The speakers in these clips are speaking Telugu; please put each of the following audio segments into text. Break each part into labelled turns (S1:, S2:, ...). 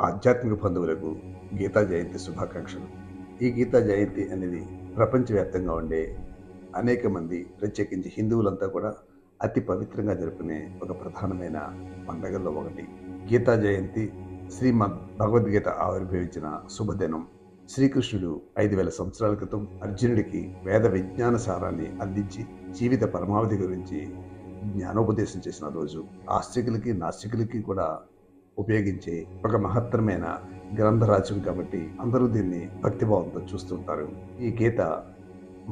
S1: ఆధ్యాత్మిక బంధువులకు గీతా జయంతి శుభాకాంక్షలు. ఈ గీతా జయంతి అనేది ప్రపంచవ్యాప్తంగా ఉండే అనేక మంది ప్రత్యేకించి హిందువులంతా కూడా అతి పవిత్రంగా జరుపుకునే ఒక ప్రధానమైన పండగల్లో ఒకటి. గీతా జయంతి శ్రీమద్ భగవద్గీత ఆవిర్భవించిన శుభదినం. శ్రీకృష్ణుడు ఐదు వేల సంవత్సరాల క్రితం అర్జునుడికి వేద విజ్ఞాన సారాన్ని అందించి జీవిత పరమావధి గురించి జ్ఞానోపదేశం చేసిన రోజు. ఆస్తికులకి నాస్తికులకి కూడా ఉపయోగించే ఒక మహత్తరమైన గ్రంథరాజ్యం కాబట్టి అందరూ దీన్ని భక్తిభావంతో చూస్తుంటారు ఈ గీత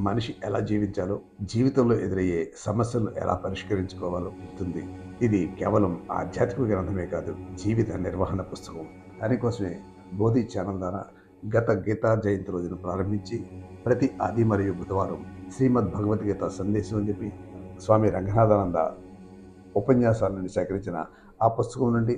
S1: మనిషి ఎలా జీవించాలో జీవితంలో ఎదురయ్యే సమస్యలను ఎలా పరిష్కరించుకోవాలో చెప్తుంది. ఇది కేవలం ఆధ్యాత్మిక గ్రంథమే కాదు జీవిత నిర్వహణ పుస్తకం. దానికోసమే బోధి ఛానల్ ద్వారా గత గీతా జయంతి రోజున ప్రారంభించి ప్రతి ఆది మరియు బుధవారం శ్రీమద్ భగవద్గీత సందేశం అని చెప్పి స్వామి రంగనాథానంద ఉపన్యాసాలను సేకరించిన ఆ పుస్తకం నుండి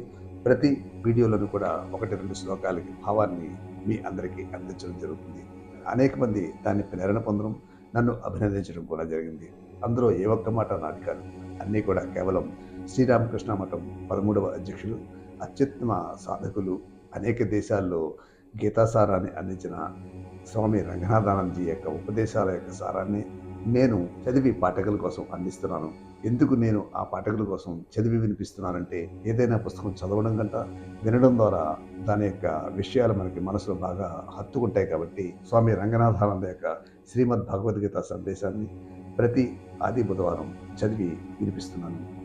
S1: ప్రతి వీడియోలను కూడా ఒకటి రెండు శ్లోకాలకి భావాన్ని మీ అందరికీ అందించడం జరుగుతుంది. అనేక మంది దాన్ని ప్రేరణ పొందడం నన్ను అభినందించడం కూడా జరిగింది. అందులో ఏ ఒక్క మాట నాది కాదు. అన్నీ కూడా కేవలం శ్రీరామకృష్ణ మఠం పదమూడవ అధ్యక్షులు అత్యుత్తమ సాధకులు అనేక దేశాల్లో గీతాసారాన్ని అందించిన స్వామి రంగనాథానందజీ యొక్క ఉపదేశాల యొక్క సారాన్ని నేను చదివి పాఠకుల కోసం అందిస్తున్నాను. ఎందుకు నేను ఆ పాఠకుల కోసం చదివి వినిపిస్తున్నానంటే ఏదైనా పుస్తకం చదవడం కంట వినడం ద్వారా దాని యొక్క విషయాలు మనకి మనసులో బాగా హత్తుకుంటాయి కాబట్టి స్వామి రంగనాథానంద యొక్క శ్రీమద్ భగవద్గీత సందేశాన్ని ప్రతి ఆది బుధవారం చదివి వినిపిస్తున్నాను.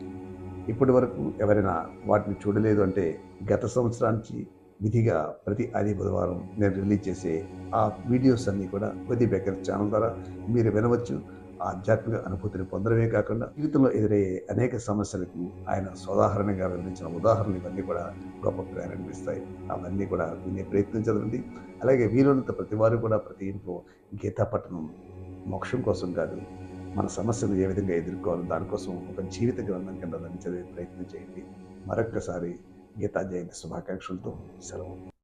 S1: ఇప్పటి వరకు ఎవరైనా వాటిని చూడలేదు అంటే గత సంవత్సరానికి విధిగా ప్రతి ఆది బుధవారం నేను రిలీజ్ చేసే ఆ వీడియోస్ అన్నీ కూడా కొద్ది బేకర్ ఛానల్ ద్వారా మీరు వినవచ్చు. ఆధ్యాత్మిక అనుభూతిని పొందడమే కాకుండా జీవితంలో ఎదురయ్యే అనేక సమస్యలకు ఆయన సోదాహరణగా వివరించిన ఉదాహరణలు ఇవన్నీ కూడా గొప్ప ప్రేరణిస్తాయి అవన్నీ కూడా వినే ప్రయత్నం చదవండి అలాగే వీలున్నంత ప్రతి వారు కూడా ప్రతి ఇంట్లో గీతా పట్టణం మోక్షం కోసం కాదు మన సమస్యలు ఏ విధంగా ఎదుర్కోవాలో దానికోసం ఒక జీవిత గ్రంథం కింద దాన్ని చదివే ప్రయత్నం చేయండి. మరొక్కసారి గీతా జయంతి శుభాకాంక్షలతో సెలవు